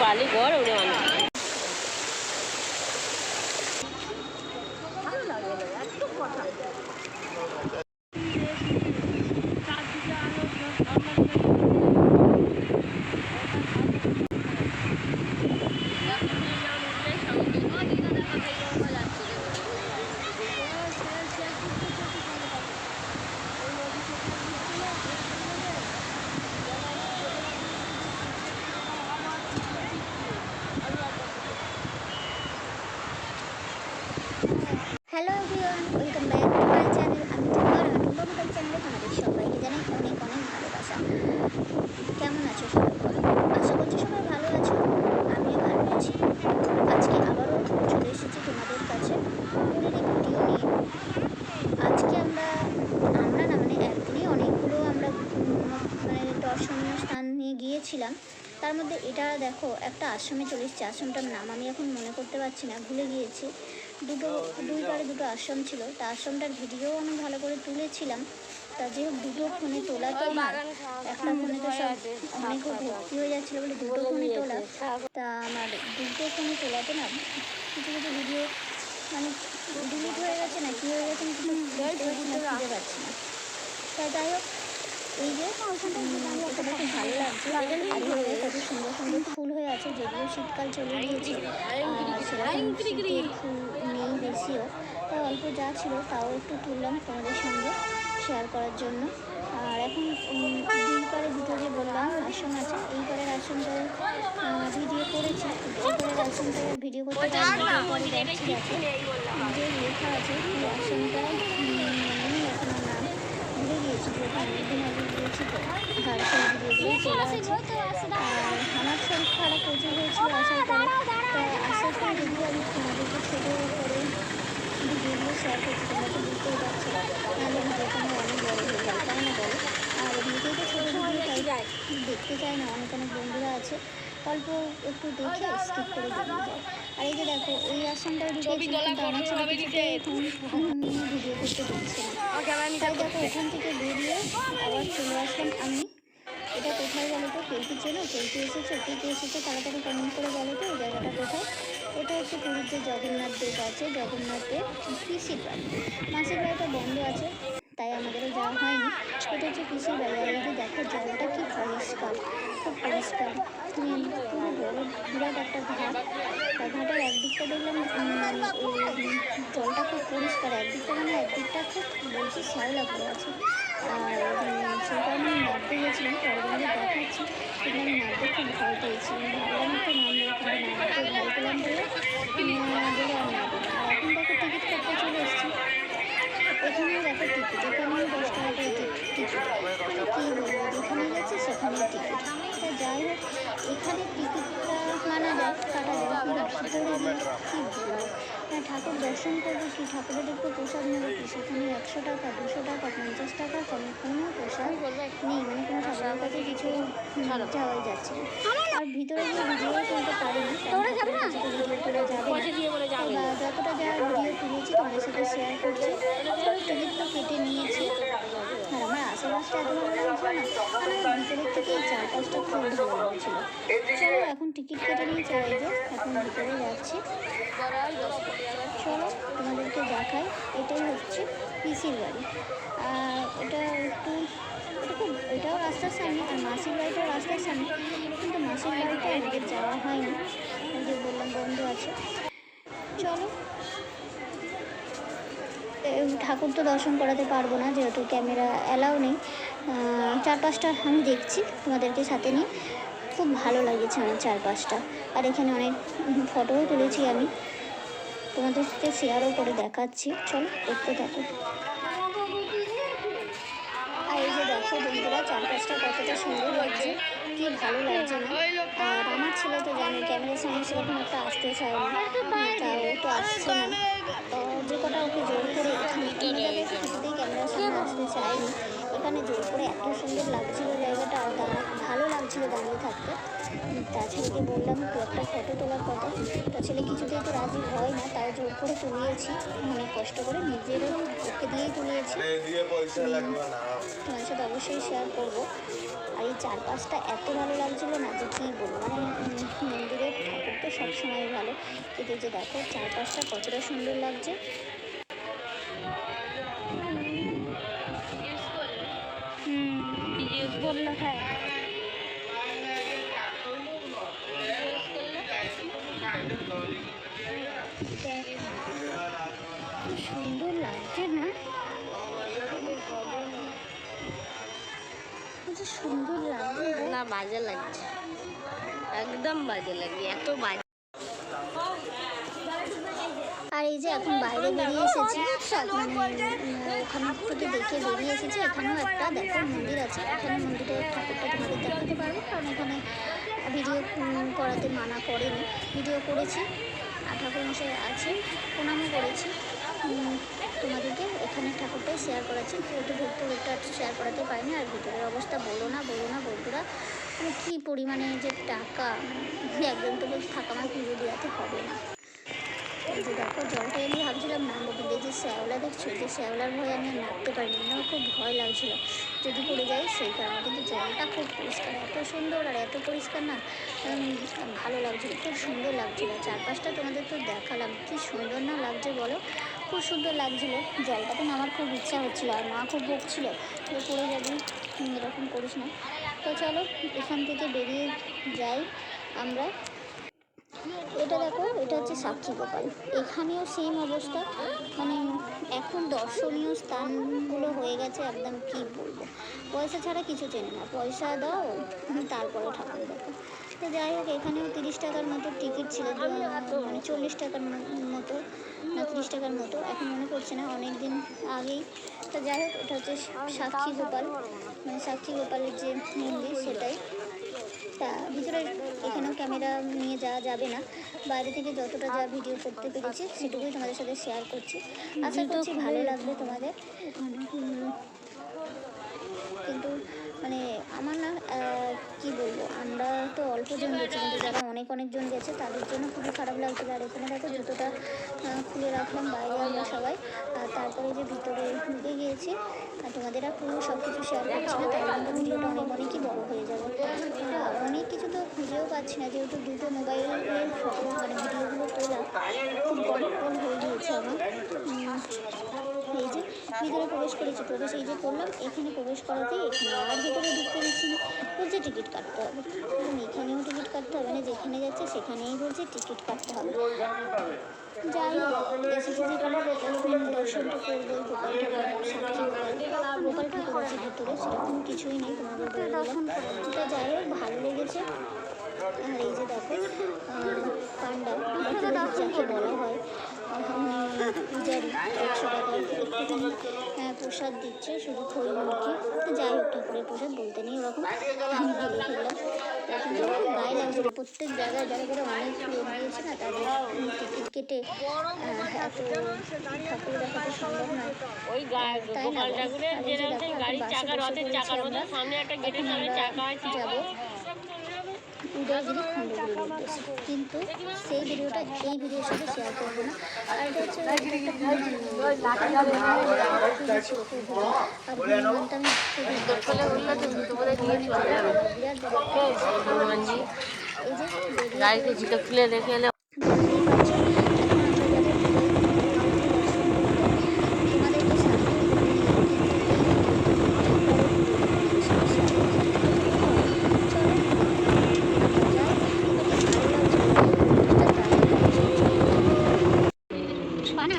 বালি ঘর উড়ে মানুষ hello everyone welcome back to my channel আমি টুম্বা টুম্বা মোবাইল চ্যানেলে তোমাদের সবাইকে জানাই অনেক অনেক ভালোবাসা কেমন আছো সবাই বলো আশা করছি সবাই ভালো আছো আমিও ভালো আছি আজকে আবারও চলে এসেছি তোমাদের কাছে পুরীর ভিডিও নিয়ে আজকে আমরা আমরা না মানে একদিনই অনেকগুলো আমরা উম, মানে দর্শনীয় স্থান নিয়ে গিয়েছিলাম তার মধ্যে এটা দেখো একটা আশ্রমে চলে এসেছে। আশ্রমটার নাম আমি এখন মনে করতে পারছি না ভুলে গিয়েছি। দুটো দুই পারে দুটো আশ্রম ছিল। তা আশ্রমটার ভিডিও আমি ভালো করে তুলেছিলাম। তা যে হোক দুটো ফোনে তোলা তো না একটা ফোনে তো সব অনেক ভর্তি হয়ে যাচ্ছিল বলে দুটো ফোনে তোলা। তা আমার দুটো ফোনে তোলাতে না কিছু কিছু ভিডিও মানে ডিলিট হয়ে গেছে না কী হয়ে গেছে আমি কিছু বুঝতে পারছি না। তা যাই হোক এই যে উম, এখানে খুব ভালো লাগছে। চারিদিকে কত সুন্দর সুন্দর ফুল হয়ে আছে যেগুলো শীতকাল চলে গিয়েছে। সেরকম ফুল নেই বেশিও। তা অল্প যা ছিল তাও একটু তুললাম তোমাদের সঙ্গে শেয়ার করার জন্য। আর এখন দুই পারে দুটো যে বললাম আসন আছে এই পারের আসনটার ভিডিও করেছি। এই আসনটার ভিডিও করতে পারি যে লেখা আছে এই আসনটা নেই এখন আর নাম আর আমার শরীর খারাপ প্রচুর হয়েছিল আমি তোমাদেরকে ছোটো করে ভিডিওগুলো শেয়ার বুঝতেই পারছ আমার অনেক বড় হয়ে আর এমনিতেই ছোটো ভিডিও তাই দেখতে চায় না, অনেক অনেক বন্ধুরা আছে। অল্প একটু দেখে স্কিপ করে বেরিয়ে যায়। আর এই যে দেখো এই ভিডিও করতে দেখো এখান থেকে বেরিয়ে আবার চলে আসলাম আমি। এটা কোথায় বলো তো? কেউ কি চেনো? কেউ কি এসেছ? কে এসেছ? তাড়াতাড়ি কমেন্ট করে বলো তো এই জায়গাটা কোথায়? এটা হচ্ছে পুরীর যে জগন্নাথ দেব আছে। জগন্নাথ দেব পিসির বাড়ি মাসির বাড়িটা বন্ধ আছে তাই আমাদেরও যাওয়া হয়নি। এটা হচ্ছে পিসির বাড়ি জলটা কি পরিষ্কার? খুব পরিষ্কার। পুরো বড়, বিরাট একটা ঘাট। আর ঘাটের একদিকটা দেখলাম মানে জলটা খুব পরিষ্কার। একদিকটা মানে একদিকটা খুব, বলছি, শ্যাওলা পড়ে আছে। আর কারণে আমি নামতে গিয়েছিলাম পরে বন্ধু দেখাচ্ছি। কিন্তু আমি নামতে খুব ভয় পেয়েছি। ভাবলাম তো নামবো কিন্তু নামতে ভয় পেলাম বলে বলে আর নামবো এখন দেখো, টিকিট কাটতে চলে এসেছি। এখানেও দেখো টিকিট এখানেও দশ টাকা করে টিকিট। মানে কী বলব সেখানে টিকিট। যাই হোক, এখানে টিকিটটা কাটা যায় কাটা যায় ভিতরে ঠাকুর দর্শন করব কি ঠাকুরের একটু প্রসাদ নেব কি? সেখানে একশো টাকা দুশো টাকা পঞ্চাশ টাকা কমে কোনো প্রসাদ নেই মানে কোনো ঠাকুরের কাছে কিছু যাওয়াই যাচ্ছে। আর ভিতরে গিয়ে ভিডিও তুলতে পারি ভিডিও যাবে বা যতটা যা ভিডিও তুলেছি তোমাদের সাথে শেয়ার করছি। চলো টিকিট তো কেটে নিয়েছি। আর আমার আশেপাশটা এত ভালো লাগছিল না আর আমার ভিতরের থেকে এই চারপাশটা খুব ভালো লাগছিল। চলো এখন টিকিট কেটে নিয়ে আর এই যে এখন ভিতরে যাচ্ছি। চলো, তোমাদেরকে দেখাই। এটাই হচ্ছে পিসির বাড়ি। এটা একটু এটাও রাস্তার সামনে, আর মাসির বাড়িটাও রাস্তার সামনে, কিন্তু মাসির বাড়িতে আমাদের যাওয়া হয়নি। যে বললাম, বন্ধু আছে। চলো ঠাকুর তো দর্শন করাতে পারব না, যেহেতু ক্যামেরা অ্যালাউ নেই। চারপাশটা আমি দেখছি তোমাদেরকে সাথে নিয়ে। খুব ভালো লাগেছে আমার চারপাশটা। আর এখানে অনেক ফটোও তুলেছি আমি। তোমাদের সাথে শেয়ারও করে দেখাচ্ছি। চলো, দেখতে থাকো। আর এই যে দেখো বন্ধুরা, চারপাশটা কতটা সুন্দর লাগছে। কি ভালো লাগছে না? আর আমার ছেলে তো জানে ক্যামেরার সামনে সেরকম একটা আসতে চায় না। তা ও তো আসছে না। তো যে কটা ওকে জোর করে এখানে ক্যামেরার সামনে আসতে চায়নি। এখানে জোর করে এত সুন্দর লাগছিল জায়গাটা আর দাঁড়া ভালো লাগছিল দাঁড়িয়ে থাকতে। তা ছেলেকে বললাম তো একটা ফটো তোলার কথা। তা ছেলে কিছুতেই তো রাজি হয় না তাই জোর করে তুলিয়েছি। অনেক কষ্ট করে নিজেরও ওকে দিয়েই তুলিয়েছি। তোমার সাথে অবশ্যই শেয়ার করব। আর এই চারপাশটা এত ভালো লাগছিল না যে কী বলব? মানে মন্দিরের ঠাকুর তো সবসময় ভালো। কিন্তু যে দেখো চারপাশটা কতটা সুন্দর লাগছে। না বাজে লাগছে। একদম বাজে লাগছে, এত বাজে। আর এই যে এখন বাইরে বেরিয়ে এসেছি, সব মানে ওখান থেকে দেখে বেরিয়ে এসেছি, এখানেও একটা দেখো মন্দির আছে, এখানে মন্দিরের ঠাকুরটা তোমাদের দেখাতে পারব, কারণ এখানে ভিডিও করাতে মানা করেনি। ভিডিও করেছি, আর ঠাকুর মশাই আছে প্রণামও করেছি। তোমাদেরকে এখানে ঠাকুরটাই শেয়ার করাচ্ছি। ওটা ভেতরটা শেয়ার করাতে পারিনি। আর ভিতরের অবস্থা বলো না বলো না, বন্ধুরা। মানে কী পরিমাণে যে টাকা একদম তো থাকা আমার পুজো দেওয়াতে হবে না। এই যে দেখো, জলটা আমি ভাবছিলাম কিন্তু এই যে শ্যাওলা দেখছ? যে শ্যাওলার ভয়ে আমি নামতে পারিনি। আমার খুব ভয় লাগছিল। যদি পড়ে যাই সেই কারণে কিন্তু জলটা খুব পরিষ্কার। এত সুন্দর আর এত পরিষ্কার না ভালো লাগছিল, খুব সুন্দর লাগছিল। চারপাশটা তোমাদের তো দেখালাম। কি সুন্দর না লাগছে বলো? খুব সুন্দর লাগছিল। জলটাতে নামার খুব ইচ্ছা হচ্ছিল আর মা খুব বকছিল যে পড়ে যাবি, এরকম করিস না। তো চলো, এখান থেকে বেরিয়ে যাই আমরা। এটা দেখো, এটা হচ্ছে সাক্ষী গোপাল। এখানেও সেম অবস্থা। মানে এখন দর্শনীয় স্থানগুলো হয়ে গেছে একদম কি বলব। পয়সা ছাড়া কিছু চেনে না। পয়সা দাও, তারপরে ঠাকুর দেখো। তো যাই হোক, এখানেও তিরিশ টাকার মতো টিকিট ছিল। মানে চল্লিশ টাকার মতো না তিরিশ টাকার মতো। এখন মনে পড়ছে না অনেক দিন আগেই। তো যাই হোক, এটা হচ্ছে সাক্ষী গোপাল। মানে সাক্ষী গোপালের যে মন্দির, সেটাই। তা ভিতরে এখানেও ক্যামেরা নিয়ে যাওয়া যাবে না। বাইরে থেকে যতটা যা ভিডিও করতে পেরেছি সেটুকুই তোমাদের সাথে শেয়ার করছি। আশা করছি ভালো লাগবে তোমাদের। কিন্তু মানে কি বলব? আমরা তো অল্প জন গেছি কিন্তু যারা অনেক অনেক জন গেছে, তাদের জন্য খুবই খারাপ লাগছিল আর এখানে দেখো জুতোটা খুলে রাখলাম বাইরে আমরা সবাই। আর তারপরে যে ভিতরে ঢুকে গিয়েছি, আর তোমাদের আর পুরো সব কিছু শেয়ার করছি না তাহলে কিন্তু ভিডিওটা অনেক অনেকই বড় হয়ে যাবে। অনেক কিছু তো খুঁজেও পাচ্ছি না, যেহেতু দুটো মোবাইলের ফটো মানে ভিডিওগুলো তোলা, খুব গন্ডগোল হয়ে গিয়েছে আমার। এই যে ভিতরে প্রবেশ করেছি প্রবেশ, এই যে করলাম, এখানে প্রবেশ করাতেই এখানে আর ভিতরে ঢুকতে দিচ্ছি না বলছে টিকিট কাটতে হবে। এখানেও টিকিট কাটতে হবে না, যেখানে যাচ্ছে সেখানেই বলছে টিকিট কাটতে হবে। যাই হোক যেখানে দর্শনটা করব ভিতরে সেরকম কিছুই নেই, তোমাদের দিলাম। যাই হোক, ভালো লেগেছে। এই যে দেখো হয় পূজারি একশো প্রসাদ দিচ্ছে শুধু খই মুরগি যাই হোক ঠাকুরের প্রসাদ বলতে নেই ওরকম আমি এখন গায়ে লাগছিল প্রত্যেক জায়গায় যারা যারা অনেক লোক গিয়েছে না তাদের টিকিট কেটে ঠাকুর দেখাতে সম্ভব নয় ওই তাই না যাব। উদয়গিরি খণ্ডগিরির কিন্তু সেই ভিডিওটা এই ভিডিওর সাথে শেয়ার করব না। আর এটা হচ্ছে এই যে গাড়িতে জুতো খুলে রেখে এলে দেখতেই পাচ্ছ, এখন আমরা যাব তোমাদেরকে সাথে বানা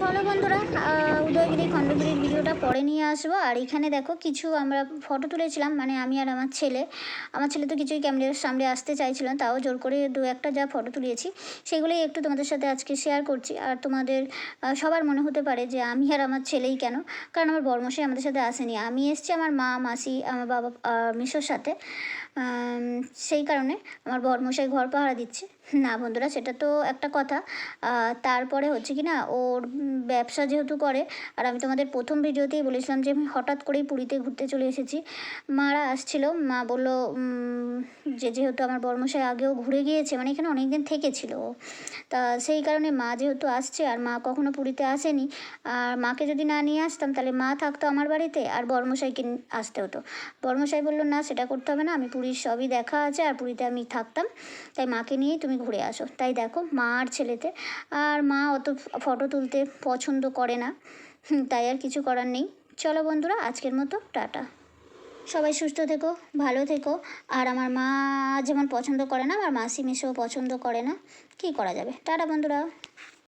চলো বন্ধুরা আহ, উদয়গিরি খণ্ডগিরির ভিডিওটা পরে নিয়ে আসব। আর এখানে দেখো কিছু আমরা ফটো তুলেছিলাম মানে আমি আর আমার ছেলে। আমার ছেলে তো কিছুই ক্যামেরার সামনে আসতে চাইছিল তাও জোর করে দু একটা যা ফটো তুলিয়েছি সেগুলোই একটু তোমাদের সাথে আজকে শেয়ার করছি। আর তোমাদের সবার মনে হতে পারে যে আমি আর আমার ছেলেই কেন? কারণ আমার বর্মশাই আমাদের সাথে আসেনি। আমি এসেছি আমার মা, মাসি, আমার বাবা মিশোর সাথে। সেই কারণে আমার বর্মশাই ঘর পাহারা দিচ্ছে। না বন্ধুরা, সেটা তো একটা কথা। তারপরে হচ্ছে কি না, ওর ব্যবসা যেহেতু করে, আর আমি তোমাদের প্রথম ভিডিওতেই বলেছিলাম যে, আমি হঠাৎ করেই পুরীতে ঘুরতে চলে এসেছি। মারা আসছিল, মা বলল যে যেহেতু আমার বর্মশাই আগেও ঘুরে গিয়েছে মানে এখানে অনেক দিন থেকেছিল। তা সেই কারণে মা যেহেতু আসছে, আর মা কখনো পুরীতে আসেনি, আর মাকে যদি না নিয়ে আসতাম, তাহলে মা থাকতো আমার বাড়িতে, আর বর্মশাইকে আসতে হতো। বর্মশাই বলল, না, সেটা করতে হবে না, আমি পুরীর সবই দেখা আছে, আর পুরীতে আমি থাকতাম। তাই মাকে নিয়েই তুমি ঘুরে আসো। তাই দেখো, মা আর ছেলেতে। আর মা অত ফটো তুলতে পছন্দ করে না। তাই আর কিছু করার নেই। চলো বন্ধুরা, আজকের মতো টাটা। সবাই সুস্থ থেকো, ভালো থেকো। আর আমার মা যেমন পছন্দ করে না, আমার মাসি মেসেও পছন্দ করে না। কি করা যাবে? টাটা বন্ধুরা।